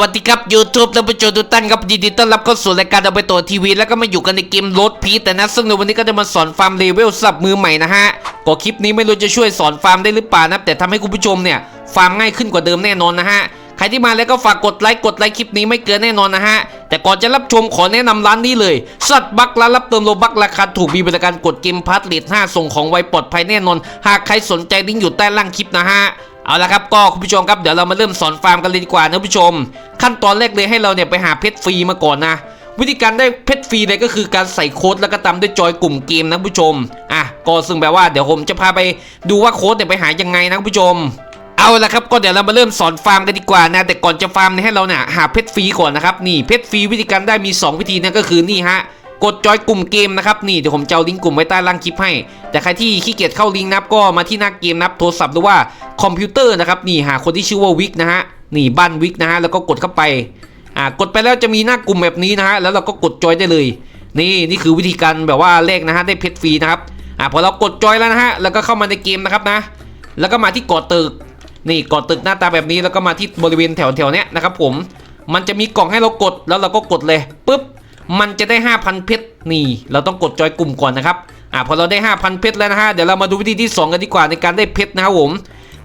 วัสดีครับ YouTube ท่านผู้ชมทุกท่านครับยินดีต้อนรับเข้าสู่รายการเอาไปตัวทีวี แล้วก็มาอยู่กันในเกมรดพีแต่นะ ซึ่งในวันนี้ก็จะมาสอนฟาร์มเลเวลสับมือใหม่นะฮะก็คลิปนี้ไม่รู้จะช่วยสอนฟาร์มได้หรือเปล่านะแต่ทำให้คุณผู้ชมเนี่ยฟาร์มง่ายขึ้นกว่าเดิมแน่นอนนะฮะใครที่มาแล้วก็ฝากกดไลค์กดไลค์คลิปนี้ไม่เกินแน่นอนนะฮะแต่ก่อนจะรับชมขอแนะนำร้านนี้เลย สัตว์บักร้านรับเติมโลบักราคาถูกมีบริการกดเกมพาร์ทเลท5ส่งของไวปลอดภัยแน่นอน หากใครสนใจลิงก์อยู่ใต้ล่างคลิปนะฮะ เอาละครับก็คุณผู้ชมครับเดี๋ยวเรามาเริ่มสอนฟาร์มกันเลยดีกว่านะผู้ชม ขั้นตอนแรกเลยให้เราเนี่ยไปหาเพชรฟรีมาก่อนนะวิธีการได้เพชรฟรีเนี่ยก็คือการใส่โค้ดแล้วก็ตามด้วยจอยกลุ่มเกมนะผู้ชมอะก็ซึ่งแปลว่าเดี๋ยวผมจะพาไปดูว่าโค้ดเนี่ยไปหายังไงนะผู้ชม เอาละครับก็เดี๋ยวเรามาเริ่มสอนฟาร์มกันดีกว่านะแต่ก่อนจะฟาร์มเนี่ยให้เราเนี่ยหาเพชรฟรีก่อนนะครับนี่เพชรฟรีวิธีการได้มี 2 วิธีนะก็คือนี่ฮะ กดจอยกลุ่มเกมนะครับนี่เดี๋ยวผมจะเอาลิงก์กลุ่มไว้ใต้ล่างคลิปให้ แต่ใครที่ขี้เกียจเข้าลิงก์นับก็มาที่หน้าเกมนับโทรศัพท์หรือว่าคอมพิวเตอร์นะครับนี่หาคนที่ชื่อว่าวิกนะฮะนี่บ้านวิกนะฮะแล้วก็กดเข้าไปอ่ากดไปแล้วจะมีหน้ากลุ่มแบบนี้นะฮะแล้วเราก็กดจอยได้เลย นี่นี่คือวิธีการแบบว่าเลขนะฮะได้เพชรฟรีนะครับอ่าพอเรากดจอยแล้วนะฮะแล้วก็เข้ามาในเกมนะครับนะ แล้วก็มาที่กาะตึกนี่กาะตึกหน้าตาแบบนี้แล้วก็มาที่บริเวณแถวๆเนี้ยนะครับผมมันจะมีกล่องให้เรากดแล้วเราก็กดเลยปุ๊บ มันจะได้ 5,000 เพชรนี่ เราต้องกดจอยกลุ่มก่อนนะครับอ่าพอเราได้ 5,000 เพชรแล้วนะฮะเดี๋ยวเรามาดูวิธีที่ 2 กันดีกว่าในการได้เพชรนะครับผม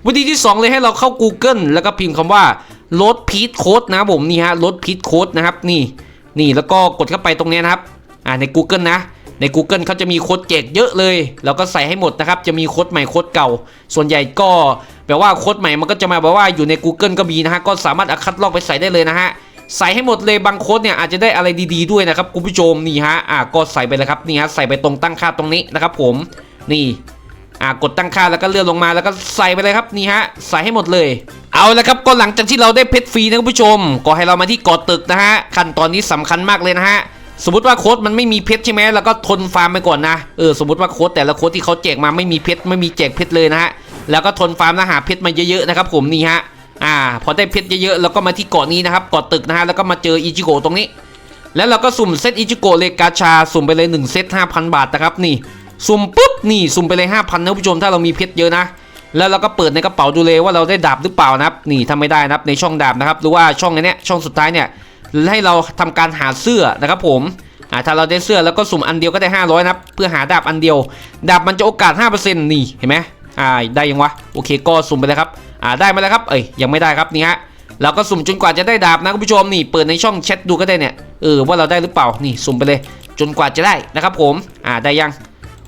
วิธีที่ 2 เลยให้เราเข้า Google แล้วก็พิมพ์คำว่าลดพีทโค้ดนะครับผมนี่ฮะลดพีทโค้ดนะครับนี่นี่แล้วก็กดเข้าไปตรงนี้นะครับอ่าใน Google นะใน Google เขาจะมีโค้ดแจกเยอะเลย เราก็ใส่ให้หมดนะครับ จะมีโค้ดใหม่โค้ดเก่า ส่วนใหญ่ก็แปลว่าโค้ดใหม่มันก็จะมาแบบว่าอยู่ใน Google ก็มีนะฮะ ก็สามารถอคัดลอกไปใส่ได้เลยนะฮะ ใส่ให้หมดเลยบางโค้ดเนี่ยอาจจะได้อะไรดีๆด้วยนะครับคุณผู้ชมนี่ฮะอ่าก็ใส่ไปเลยครับนี่ฮะใส่ไปตรงตั้งค่าตรงนี้นะครับ ผมนี่อ่ากดตั้งค่าแล้วก็เลื่อนลงมาแล้วก็ใส่ไปเลยครับนี่ฮะใส่ให้หมดเลย เอาละครับก็หลังจากที่เราได้เพชรฟรีนะคุณผู้ชม ก็ให้เรามาที่กาะตึกนะฮะขั้นตอนนี้สำคัญมากเลยนะฮะสมมติว่าโค้ดมันไม่มีเพชรใช่ไหมแล้วก็ทนฟาร์มไปก่อนนะเออสมมติว่าโค้ดแต่ละโค้ดที่เขาแจกมาไม่มีเพชรไม่มีแจกเพชรเลยนะฮะแล้วก็ทนฟาร์มแล้วหาเพชรมาเยอะๆนะครับผมนี่ฮะ อ่า พอได้เพชรเยอะๆแล้วก็มาที่เกาะนี้นะครับเกาะตึกนะฮะแล้วก็มาเจออิจิโกะตรงนี้ แล้วเราก็สุ่มเซตอิจิโกะเลกาชาสุ่มไปเลย1เซต5,000 บาทนะครับนี่ สุ่มปุ๊บนี่สุ่มไปเลย5,000นะผู้ชมถ้าเรามีเพชรเยอะนะแล้วเราก็เปิดในกระเป๋าดูเลยว่าเราได้ดาบหรือเปล่านะครับ นี่ถ้าไม่ได้นะครับในช่องดาบนะครับหรือว่าช่องนเนี้ยช่องสุดท้ายเนี่ยให้เราทำการหาเสื้อนะครับผมอ่าถ้าเราได้เสื้อแล้วก็สุ่มอันเดียวก็ได้ 500นะครับเพื่อหาดาบอันเดียว ดาบมันจะโอกาส 5%นี่เห็นไหมอ่าได้ยังวะโอเคก็สุ่มไปเลยครับ อ่าได้มาแล้วครับเอ้ยยังไม่ได้ครับนี่ฮะเราก็สุ่มจนกว่าจะได้ดาบนะคุณผู้ชมนี่เปิดในช่องแชทดูก็ได้เนี่ยเออว่าเราได้หรือเปล่านี่สุ่มไปเลย จนกว่าจะได้นะครับผมอ่าได้ยัง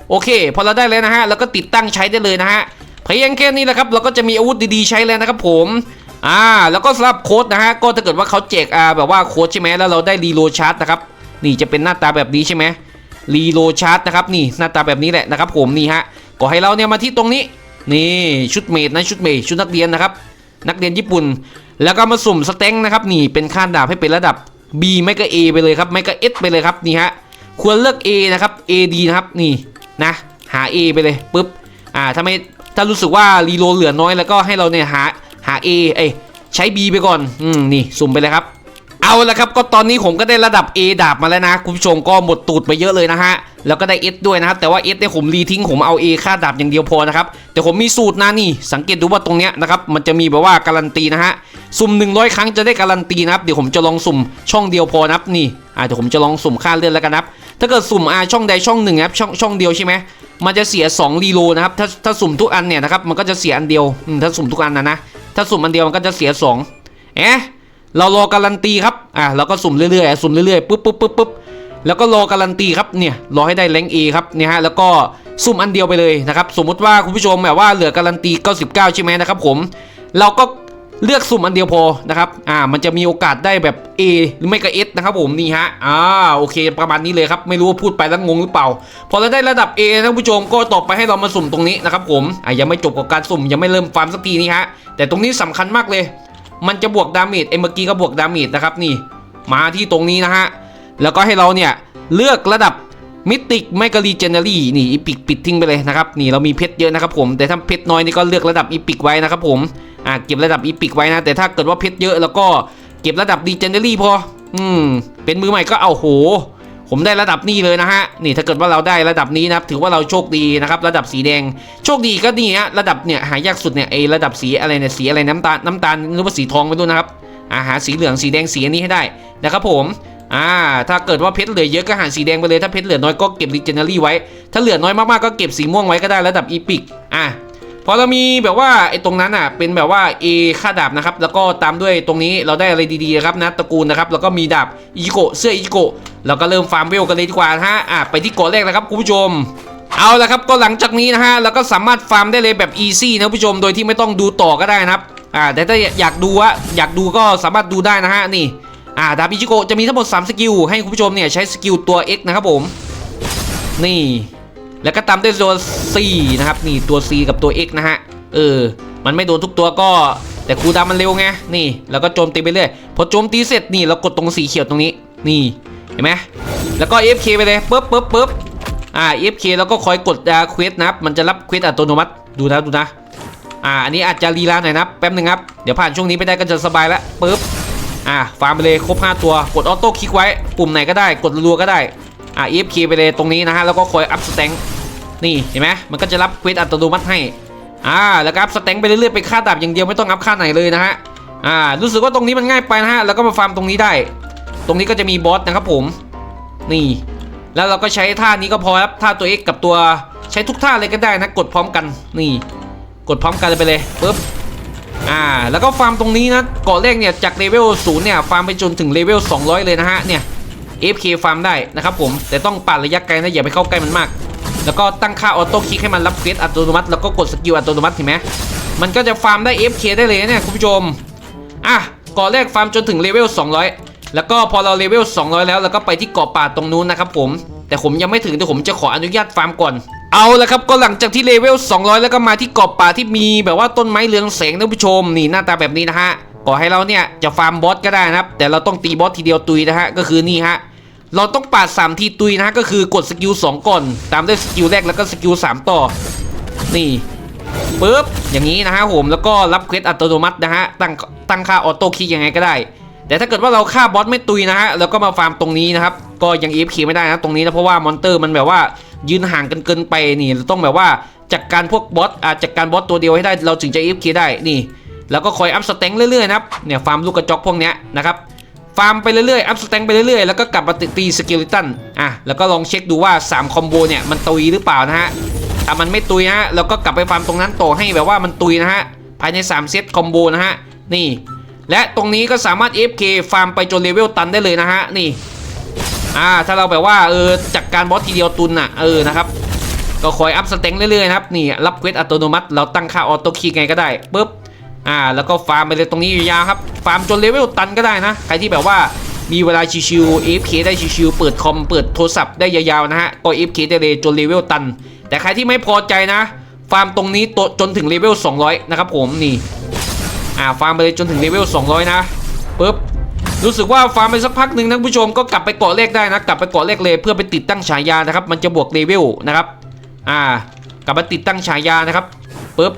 โอเค พอเราได้แล้วนะฮะแล้วก็ติดตั้งใช้ได้เลยนะฮะเพียงแค่นี้แหละครับเราก็จะมีอาวุธดีๆใช้แล้วนะครับผมอ่าแล้วก็สำหรับโค้ดนะฮะก็ถ้าเกิดว่าเขาแจกอ่าแบบว่าโค้ดใช่ไหมแล้วเราได้รีโลชาร์จนะครับนี่จะเป็นหน้าตาแบบนี้ใช่ไหมรีโลชาร์จนะครับนี่หน้าตาแบบนี้แหละนะครับผมนี่ฮะก็ให้เราเนี่ยมาที่ตรงนี้ นี่ชุดเมดนะชุดเมดชุดนักเรียนนะครับ นักเรียนญี่ปุ่น แล้วก็มาสุ่มสเต็งนะครับนี่เป็นค่าดาบให้เป็นระดับ B ไม่ก็ A ไปเลยครับไม่ก็ S ไปเลยครับนี่ฮะควรเลือก A นะครับ A ดีนะครับนี่นะหา A ไปเลยปุ๊บอ่าถ้าไม่ถ้ารู้สึกว่ารีโลเหลือน้อยแล้วก็ให้เราเนี่ยหาหา A เอ้ใช้ B ไปก่อนอืมนี่สุ่มไปเลยครับ เอาละครับก็ตอนนี้ผมก็ได้ระดับ A ดาบมาแล้วนะ คุณผู้ชมก็หมดตูดไปเยอะเลยนะฮะ แล้วก็ได้ S ด้วยนะครับ แต่ว่า S เนี่ยผมรีทิ้งผมเอา A ค่าดาบอย่างเดียวพอนะครับ แต่ผมมีสูตรนะนี่ สังเกตดูว่าตรงเนี้ยนะครับ มันจะมีแบบว่าการันตีนะฮะ สุ่ม 100 ครั้งจะได้การันตีนะครับ เดี๋ยวผมจะลองสุ่มช่องเดียวพอนะครับนี่อ่าเดี๋ยวผมจะลองสุ่มค่าเลื่อนแล้วกันนะครับ ถ้าเกิดสุ่มอ่าช่องใดช่องหนึ่งนะครับช่องช่องเดียวใช่ไหมมันจะเสีย2รีโลนะครับ ถ้าถ้าสุ่มทุกอันเนี่ยนะครับ มันก็จะเสียอันเดียวถ้าสุ่มทุกอันนะนะ ถ้าสุ่มอันเดียวมันก็จะเสีย2เอ๊ะ เรารอการันตีครับอ่าเราก็สุ่มเรื่อยๆสุ่มเรื่อยๆปุ๊บปุ๊บปุ๊บปุ๊บแล้วก็รอการันตีครับเนี่ยรอให้ได้แรงเอครับเนี่ยฮะแล้วก็สุ่มอันเดียวไปเลยนะครับสมมุติว่าคุณผู้ชมแบบว่าเหลือการันตี 99 ใช่ไหมนะครับผมเราก็เลือกสุ่มอันเดียวพอนะครับอ่ามันจะมีโอกาสได้แบบ A หรือไม่ก็ S นะครับผมนี่ฮะอ่าโอเคประมาณนี้เลยครับไม่รู้ว่าพูดไปแล้วงงหรือเปล่า พอเราได้ระดับ A ท่านผู้ชมก็ต่อไปให้เรามาสุ่มตรงนี้นะครับผมอ่ายังไม่จบกับการสุ่มยังไม่เริ่มฟาร์มสักทีนี่ฮะแต่ตรงนี้สำคัญมากเลย มันจะบวกดาเมจเอยเมื่อกี้ก็บวกดาเมจนะครับนี่ มาที่ตรงนี้นะฮะ แล้วก็ให้เราเนี่ยเลือกระดับมิติกไมกรีเจเนอรี่นี่อีพิกปิดทิ้งไปเลยนะครับนี่เรามีเพชรเยอะนะครับผมแต่ถ้าเพชรน้อยนี่ก็เลือกระดับอีพิกไว้นะครับผมอ่าเก็บระดับอีพิกไว้นะแต่ถ้าเกิดว่าเพชรเยอะแล้วก็เก็บระดับดีเจเนอรี่พอ อืมเป็นมือใหม่ก็เอาโห ผมได้ระดับนี้เลยนะฮะนี่ถ้าเกิดว่าเราได้ระดับนี้นะครับถือว่าเราโชคดีนะครับระดับสีแดง โชคดีก็นี่ฮะระดับเนี่ยหายากสุดเนี่ยไอระดับสีอะไรเนี่ยสีอะไรน้ำตาลน้ำตาลหรือว่าสีทองไม่รู้นะครับอาหาสีเหลืองสีแดงสีนนี้ให้ได้นะครับผมอ่าถ้าเกิดว่าเพชรเหลือเยอะก็หาสีแดงไปเลยถ้าเพชรเหลือน้อยก็เก็บรีเจนเนอรี่ไว้ถ้าเหลือน้อยมากๆก็เก็บสีม่วงไว้ก็ได้ระดับอีพิกอะ พอเรามีแบบว่าไอ้ตรงนั้นอะเป็นแบบว่า A ค่าดาบนะครับแล้วก็ตามด้วยตรงนี้เราได้อะไรดีๆนะครับนะตระกูลนะครับแล้วก็มีดาบอิจิโกะเสื้ออิจิโกะเราก็เริ่มฟาร์มเวลกันเลยดีกว่านะฮะอะไปที่เกาะแรกนะครับคุณผู้ชมเอาละครับก็หลังจากนี้นะฮะเราก็สามารถฟาร์มได้เลยแบบอีซี่นะคุณผู้ชมโดยที่ไม่ต้องดูต่อก็ได้นะครับอ่าแต่ถ้าอยากดูว่าอยากดูก็สามารถดูได้นะฮะนี่อ่าดาบอิจิโกจะมีทั้งหมด 3 สกิลให้คุณผู้ชมเนี่ยใช้สกิลตัว X นะครับผม นี่ แล้วก็ตามด้วยตัว C นะครับนี่ตัว C กับตัว X นะฮะเออ มันไม่โดนทุกตัวก็แต่คูดามันเร็วไงนี่ แล้วก็โจมตีไปเรื่อยพอโจมตีเสร็จนี่เรากดตรงสีเขียวตรงนี้นี่เห็นไหมแล้วก็ FK ไปเลยปึ๊บปึ๊บปึ๊บอ่า FK แล้วก็คอยกดดาเควสนะครับมันจะรับเควสอัตโนมัติดูนะดูนะอ่าอันนี้อาจจะลีลาหน่อยนะแป๊บหนึงครับเดี๋ยวผ่านช่วงนี้ไปได้ก็จะสบายแล้วปึ๊บอ่าฟาร์มไปเลยครบ 5 ตัวกดออโต้คลิกไว้ ปุ่มไหนก็ได้กดรัวก็ได้ อ่า EFK ไปเลยตรงนี้นะฮะแล้วก็คอยอัพสแตงนี่เห็นไหมมันก็จะรับเควสอัตโนมัติให้อ่าแล้วก็อัพสแตงไปเรื่อยๆไปค่าดาบอย่างเดียวไม่ต้องอัพค่าไหนเลยนะฮะอ่ารู้สึกว่าตรงนี้มันง่ายไปนะฮะแล้วก็มาฟาร์มตรงนี้ได้ ตรงนี้ก็จะมีบอสนะครับผมนี่ แล้วเราก็ใช้ท่านี้ก็พอครับท่าตัว X กับตัวใช้ทุกท่าเลยก็ได้นะกดพร้อมกันนี่ กดพร้อมกันไปเลยปึ๊บอ่าแล้วก็ฟาร์มตรงนี้นะเกาะแรกเนี่ยจากเลเวลศูนย์เนี่ยฟาร์มไปจนถึงเลเวล200 เลยนะฮะเนี่ย FK ฟาร์มได้นะครับผมแต่ต้องปาดระยะไกลนะอย่าไปเข้าใกล้มันมาก แล้วก็ตั้งค่าออโต้คลิกให้มันรับเควสอัตโนมัติแล้วก็กดสกิลอัตโนมัติเห็นไหมมันก็จะฟาร์มได้ FK ได้เลยนะเนี่ยคุณผู้ชมอะกาะแรกฟาร์มจนถึงเลเวล200 แล้วก็พอเราเลเวล200 แล้วเราก็ไปที่เกาะป่าตรงนู้นนะครับผมแต่ผมยังไม่ถึงแต่ผมจะขออนุญาตฟาร์มก่อนเอาละครับก็หลังจากที่เลเวล 200 แล้วก็มาที่เกาะป่าที่มีแบบว่าต้นไม้เรืองแสงนะผู้ชมนี่หน้าตาแบบนี้นะฮะก่อให้เราเนี่ยจะฟาร์มบอสก็ได้นะครับ แต่เราต้องตีบอสทีเดียวตุยนะฮะก็คือนี่ฮะ เราต้องปาด3ทีตุยนะฮะก็คือกดสกิล2ก่อน ตามด้วยสกิลแรกแล้วก็สกิล3ต่อ นี่ปึ๊บอย่างนี้นะฮะผมแล้วก็รับเควสอัตโนมัตินะฮะตั้งตั้งค่าออโต้คิกยังไงก็ได้ แต่ถ้าเกิดว่าเราฆ่าบอสไม่ตุยนะฮะแล้วก็มาฟาร์มตรงนี้นะครับก็ยัง EFK ไม่ได้นะตรงนี้นะเพราะว่ามอนเตอร์มันแบบว่ายืนห่างกันเกินไปนี่เราต้องแบบว่าจัดการพวกบอสอาจัดการบอสตัวเดียวให้ได้เราถึงจะ EFK ได้นี่ แล้วก็คอยอัพสเต็งเรื่อยๆนะครับเนี่ยฟาร์มลูกกระจอกพวกเนี้ยนะครับ ฟาร์มไปเรื่อยๆ อัพสเต็งไปเรื่อยๆ แล้วก็กลับมาตีสกิลิตันอะแล้วก็ลองเช็คดูว่า 3 คอมโบเนี่ยมันตุยหรือเปล่านะฮะถ้ามันไม่ตุยฮะเราก็กลับไปฟาร์มตรงนั้นต่อให้แบบว่ามันตุยนะฮะภายใน 3 เซตคอมโบนะฮะนี่ และตรงนี้ก็สามารถ FK ฟาร์มไปจนเลเวลตันได้เลยนะฮะนี่อ่าถ้าเราแบบว่าเออจัดการบอสทีเดียวตุนอะเออนะครับก็คอยอัพสเต็งเรื่อยๆนะครับนี่รับเควสอัตโนมัติเราตั้งค่าออโต้คีย์ไงก็ได้ปุ๊บอ่าแล้วก็ฟาร์มไปเลยตรงนี้ยาวครับาร์มจนเลเวลตันก็ได้นะ ใครที่แบบว่ามีเวลาชิวๆ AFK ได้ชิวๆเปิดคอมเปิดโทรศัพท์ได้ยาวๆนะฮะก็ AFK ได้เลยจนเลเวลตัน แต่ใครที่ไม่พอใจนะ ฟาร์มตรงนี้ตัวจนถึงเลเวล200 นะครับผมนี่อ่าฟาร์มไปเลยจนถึงเลเวล200 นะปุ๊บรู้สึกว่าฟาร์มไปสักพักหนึ่งนะผู้ชมก็กลับไปเกาะเลขได้นะกลับไปเกาะเลขเลยเพื่อไปติดตั้งฉายานะครับ มันจะบวกเลเวลนะครับ อ่ากลับมาติดตั้งฉายานะครับปุ๊บ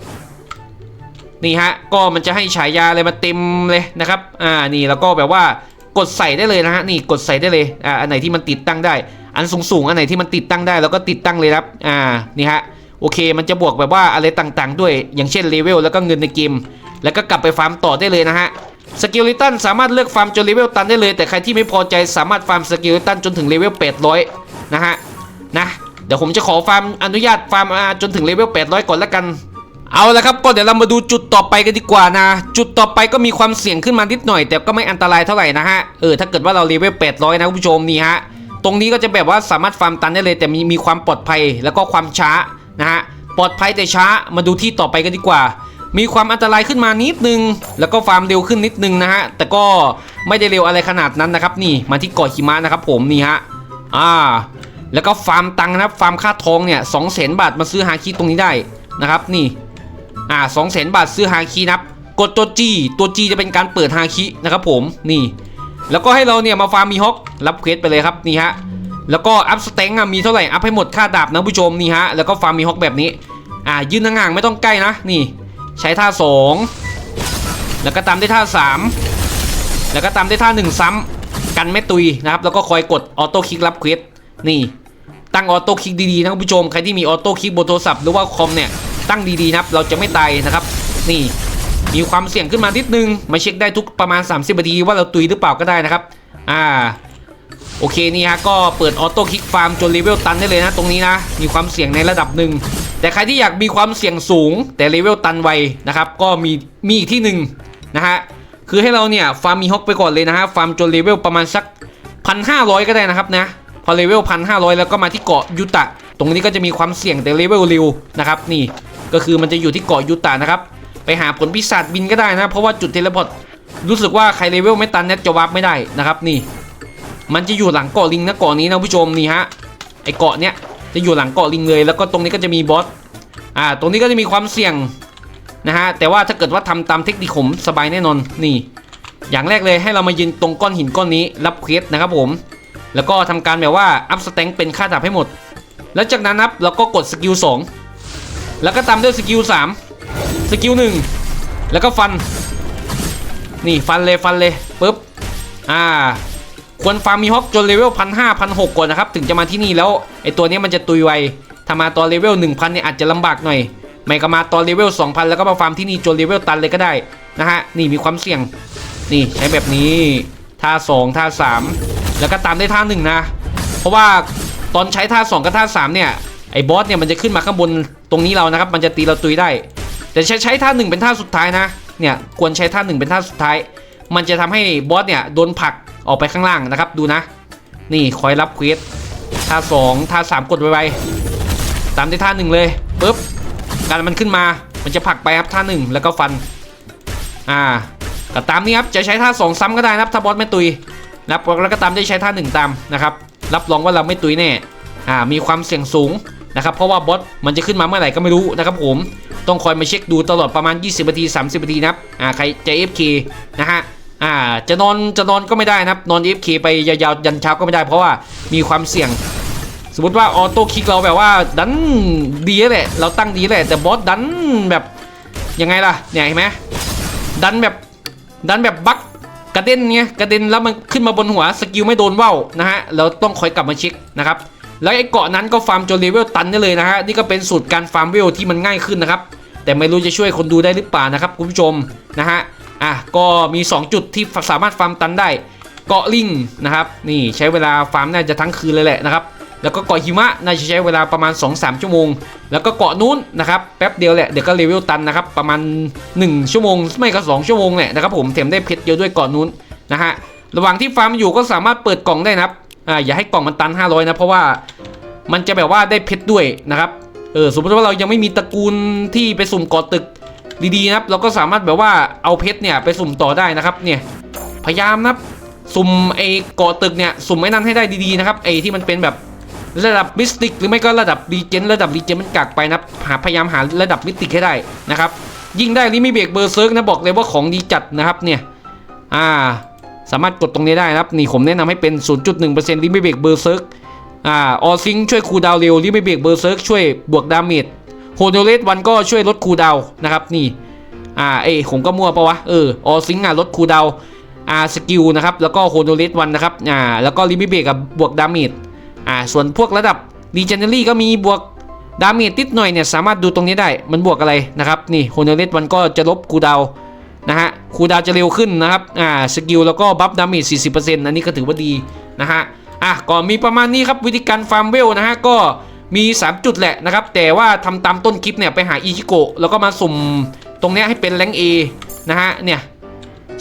นี่ฮะก็มันจะให้ฉายาอะไรมาเต็มเลยนะครับอ่านี่แล้วก็แบบว่ากดใส่ได้เลยนะฮะนี่กดใส่ได้เลยอ่าอันไหนที่มันติดตั้งได้ อันสูงๆอันไหนที่มันติดตั้งได้แล้วก็ติดตั้งเลยครับอ่านี่ฮะโอเค มันจะบวกแบบว่าอะไรต่างๆ ด้วย อย่างเช่นเลเวลแล้วก็เงินในเกม แล้วก็กลับไปฟาร์มต่อได้เลยนะฮะสกิลลิตันสามารถเลือกฟาร์มจนเลเวลตันได้เลย แต่ใครที่ไม่พอใจสามารถฟาร์มสกิลลิตันจนถึงเลเวล800นะฮะนะเดี๋ยวผมจะขอฟาร์มอนุญาตฟาร์มอ่าจนถึงเลเวล800 ก่อนละกัน เอาละครับก็เดี๋ยวเรามาดูจุดต่อไปกันดีกว่านะ จุดต่อไปก็มีความเสี่ยงขึ้นมานิดหน่อย แต่ก็ไม่อันตรายเท่าไหร่นะฮะเออถ้าเกิดว่าเราเลเวล800 นะคุณผู้ชมนี่ฮะตรงนี้ก็จะแบบว่าสามารถฟาร์มตันได้เลย แต่มีมีความปลอดภัยแล้วก็ความช้านะฮะปลอดภัยแต่ช้ามาดูที่ต่อไปกันดีกว่า มีความอันตรายขึ้นมานิดนึง แล้วก็ฟาร์มเร็วขึ้นนิดนึงนะฮะแต่ก็ไม่ได้เร็วอะไรขนาดนั้นนะครับนี่มาที่เกาะหิมะนะครับผมนี่ฮะอ่าแล้วก็ฟาร์มตังนะครับฟาร์มค่าทองเนี่ยสองแสนบาทมาซื้อฮาคิตรงนี้ได้นะครับนี่ อ่าสองแสนบาทซื้อฮาคินับ กดตัวจีตัวจีจะเป็นการเปิดฮาคินะครับผมนี่ แล้วก็ให้เราเนี่ยมาฟาร์มมีฮอกรับเควสไปเลยครับนี่ฮะแล้วก็อัพสเต็งอะมีเท่าไหร่อัพให้หมดค่าดาบนะผู้ชมนี่ฮะแล้วก็ฟาร์มมีฮอกแบบนี้อ่ายืนห่างๆไม่ต้องใกล้นะนี่ ใช้ท่าสองแล้วก็ตามได้ท่าสามแล้วก็ตามได้ท่าหนึ่งซ้ำกันไม่ตุยนะครับแล้วก็คอยกดออโต้คลิกรับเควสนี่ตั้งออโต้คลิกดีๆนะคุณผู้ชม ใครที่มีออโต้คลิกบนโทรศัพท์หรือว่าคอมเนี่ย ตั้งดีๆนะครับ เราจะไม่ตายนะครับ นี่มีความเสี่ยงขึ้นมานิดนึงมาเช็คได้ทุกประมาณ 30นาทีว่าเราตุยหรือเปล่าก็ได้นะครับ อ่า โอเคนี่ฮะก็เปิดออโต้คลิกฟาร์มจนเลเวลตันได้เลยนะตรงนี้นะ มีความเสี่ยงในระดับหนึ่ง แต่ใครที่อยากมีความเสี่ยงสูง แต่เลเวลตันไวนะครับ ก็มีมีอีกที่หนึ่งนะฮะ คือให้เราเนี่ยฟาร์มมีฮอกไปก่อนเลยนะฮะ ฟาร์มจนเลเวลประมาณสักพันห้าร้อยก็ได้นะครับนะ พอเลเวลพันห้าร้อยแล้วก็มาที่เกาะยูตะ ตรงนี้ก็จะมีความเสี่ยงแต่เลเวลเร็วนะครับนี่ ก็คือมันจะอยู่ที่เกาะยูตะนะครับ ไปหาผลปีศาจบินก็ได้นะ เพราะว่าจุดเทเลพอร์ตรู้สึกว่าใครเลเวลไม่ตันเนี่ยจะวาร์ปไม่ได้นะครับนี่ มันจะอยู่หลังเกาะลิงนะเกาะนี้นะผู้ชมนี่ฮะไอเกาะเนี้ยจะอยู่หลังเกาะลิงเลย แล้วก็ตรงนี้ก็จะมีบอสอ่าตรงนี้ก็จะมีความเสี่ยงนะฮะแต่ว่าถ้าเกิดว่าทำตามเทคนิคผมสบายแน่นอนนี่ อย่างแรกเลยให้เรามายืนตรงก้อนหินก้อนนี้รับเควสนะครับผมแล้วก็ทำการแบบว่าอัพสแต็งเป็นค่าดาบให้หมด แล้วจากนั้นนับเราก็กดสกิล2 แล้วก็ตามด้วยสกิล3สกิล1แล้วก็ฟัน นี่ฟันเลยฟันเลยปุ๊บอ่าควรฟาร์มมีฮอกจนเลเวลพันห้าพันหกก่อนนะครับ ถึงจะมาที่นี่แล้วไอตัวนี้มันจะตุยไวถ้ามาตอนเลเวลหนึ่งพันเนี่ยอาจจะลำบากหน่อย ไม่ก็มาตอนเลเวลสองพันแล้วก็มาฟาร์มที่นี่จนเลเวลตันเลยก็ได้นะฮะนี่มีความเสี่ยง นี่ใช้แบบนี้ท่าสองท่าสามแล้วก็ตามด้วยท่าหนึ่งนะ เพราะว่าตอนใช้ท่าสองกับท่าสามเนี่ยไอ้บอสเนี่ยมันจะขึ้นมาข้างบน ตรงนี้เรานะครับมันจะตีเราตุยได้ แต่ใช้ใช้ท่าหนึ่งเป็นท่าสุดท้ายนะเนี่ยควรใช้ท่าหนึ่งเป็นท่าสุดท้าย มันจะทำให้บอสเนี่ยโดนผลักออกไปข้างล่างนะครับดูนะ นี่คอยรับเควสท่าสองท่าสามกดไวๆตามด้วยท่าหนึ่งเลยปุ๊บการมันขึ้นมามันจะผลักไปครับท่าหนึ่งแล้วก็ฟันอ่าก็ตามนี้ครับจะใช้ท่าสองซ้ำก็ได้นะครับถ้าบอสไม่ตุยนะครับแล้วก็ตามได้ใช้ท่าหนึ่งตามนะครับรับรองว่าเราไม่ตุยแน่อ่ามีความเสี่ยงสูง นะครับเพราะว่าบอสมันจะขึ้นมาเมื่อไหร่ก็ไม่รู้นะครับผมต้องคอยมาเช็คดูตลอดประมาณ 20นาที 30นาทีนะครับอ่าใครจะ FK นะฮะอ่าจะนอนจะนอนก็ไม่ได้นะครับนอน FK ไปยาวๆยันเช้าก็ไม่ได้เพราะว่ามีความเสี่ยง สมมติว่าออโต้คลิกเราแบบว่าดันดีแหละ เราตั้งดีแหละแต่บอสดันแบบยังไงล่ะเนี่ยเห็นไหมดันแบบดันแบบบั๊กกระเด็นเงี้ยกระเด็นแล้วมันขึ้นมาบนหัวสกิลไม่โดนว่าวนะฮะเราต้องคอยกลับมาเช็คนะครับ แล้วไอ้เกาะนั้นก็ฟาร์มจนเลเวลตันได้เลยนะฮะนี่ก็เป็นสูตรการฟาร์มเวลที่มันง่ายขึ้นนะครับแต่ไม่รู้จะช่วยคนดูได้หรือเปล่านะครับคุณผู้ชมนะฮะอะก็มี 2 จุดที่สามารถฟาร์มตันได้ เกาะลิงนะครับนี่ใช้เวลาฟาร์มน่าจะทั้งคืนเลยแหละนะครับแล้วก็เกาะหิมะน่าจะใช้เวลาประมาณ 2-3 ชั่วโมง แล้วก็เกาะนู้นนะครับแป๊บเดียวแหละเดี๋ยวก็เลเวลตันนะครับประมาณ 1 ชั่วโมง ไม่ก็ 2 ชั่วโมงแหละนะครับผมแถมได้เพชรเยอะด้วยเกาะนู้นนะฮะระหว่างที่ฟาร์มอยู่ก็สามารถเปิดกล่องได้นะครับ อ่าอย่าให้กล่องมันตัน 500 นะ เพราะว่ามันจะแบบว่าได้เพชรด้วยนะครับเออสมมติว่าเรายังไม่มีตระกูลที่ไปสุ่มกาะตึกดีๆนะครับ เราก็สามารถแบบว่าเอาเพชรเนี่ยไปสุ่มต่อได้นะครับเนี่ยพยายามนะครับสุ่มไอ้กาะตึกเนี่ยสุ่มไอ้นั่นให้ได้ดีๆนะครับไอ้ที่มันเป็นแบบระดับมิสติกหรือไม่ก็ระดับรีเจนระดับรีเจนมันกักไปนะหาพยายามหาระดับมิสติกให้ได้นะครับ ยิ่งได้ลิมิเบรกเบอร์เซิร์กนะบอกเลยว่าของดีจัดนะครับเนี่ยอ่า สามารถกดตรงนี้ได้นะครับนี่ผมแนะนำให้เป็น 0.1%ลิมิเบรกเบอร์เซิร์กอ่าออซิงช่วยคูลดาวเร็วลิมิเบรกเบอร์เซิร์กช่วยบวกดาเมจโฮโดเลสวันก็ช่วยลดคูลดาวนะครับนี่อ่าเอ้ผมก็มั่วปะวะเออออซิงอะลดคูลดาวอ่าสกิลนะครับแล้วก็โฮโดเลสวันนะครับอ่าแล้วก็ลิมิเบรกกับบวกดาเมจอ่าส่วนพวกระดับ r e g e n e r y ก็มีบวกดาเมจติดหน่อยเนี่ยสามารถดูตรงนี้ได้มันบวกอะไรนะครับนี่โฮเนเลตมันก็จะลบคูลดาวนะฮะ คูดาวจะเร็วขึ้นนะครับอ่าสกิลแล้วก็บัฟดาเมจ40%อันนี้ก็ถือว่าดีนะฮะอะก็มีประมาณนี้ครับวิธีการฟาร์มเวลนะฮะก็มี 3 จุดแหละนะครับ แต่ว่าทำตามต้นคลิปเนี่ยไปหาอิชิโกะแล้วก็มาสุ่มตรงเนี้ยให้เป็นแรงเอนะฮะเนี่ย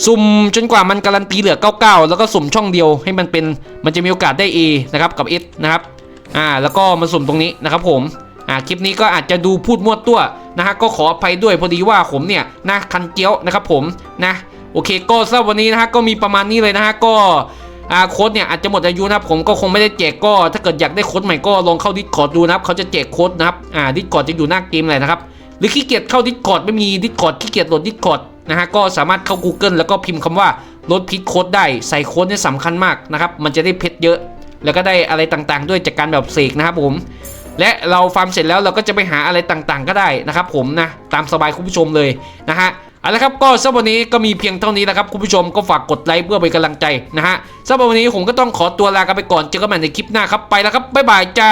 สุ่มจนกว่ามันการันตีเหลือ 99 แล้วก็สุ่มช่องเดียวให้มันเป็นมันจะมีโอกาสได้ A นะครับกับ S นะครับอ่าแล้วก็มาสุ่มตรงนี้นะครับผม อ่าคลิปนี้ก็อาจจะดูพูดมั่วตัวนะฮะก็ขออภัยด้วยพอดีว่าผมเนี่ยนะคันเกี้ยวนะครับผมนะโอเคก็สำหรับวันนี้นะฮะก็มีประมาณนี้เลยนะฮะก็อาโค้ดเนี่ยอาจจะหมดอายุนะครับผมก็คงไม่ได้แจกก็ถ้าเกิดอยากได้โค้ดใหม่ก็ลองเข้าดิสคอร์ดดูนะครับเขาจะแจกโค้ดนะครับอ่าดิสคอร์ดจะอยู่หน้าเกมเลยนะครับหรือขี้เกียจเข้าดิสคอร์ดไม่มีดิสคอร์ดขี้เกียจโหลดดิสคอร์ดนะฮะก็สามารถเข้า Google แล้วก็พิมพ์คำว่าลดพิษโค้ดได้ใส่โค้ดเนี่ยสำคัญมากนะครับมันจะได้เพชรเยอะ แล้วก็ได้อะไรต่างๆ ด้วยจากการแบบเสกนะครับผม และเราฟาร์มเสร็จแล้วเราก็จะไปหาอะไรต่างๆ ก็ได้นะครับผมนะตามสบายคุณผู้ชมเลยนะฮะเอาละครับก็สำหรับวันนี้ก็มีเพียงเท่านี้นะครับคุณผู้ชมก็ฝากกดไลค์เพื่อเป็นกำลังใจนะฮะสำหรับวันนี้ผมก็ต้องขอตัวลากันไปก่อนเจอกันใหม่ในคลิปหน้าครับไปแล้วครับบ๊ายบายจ้า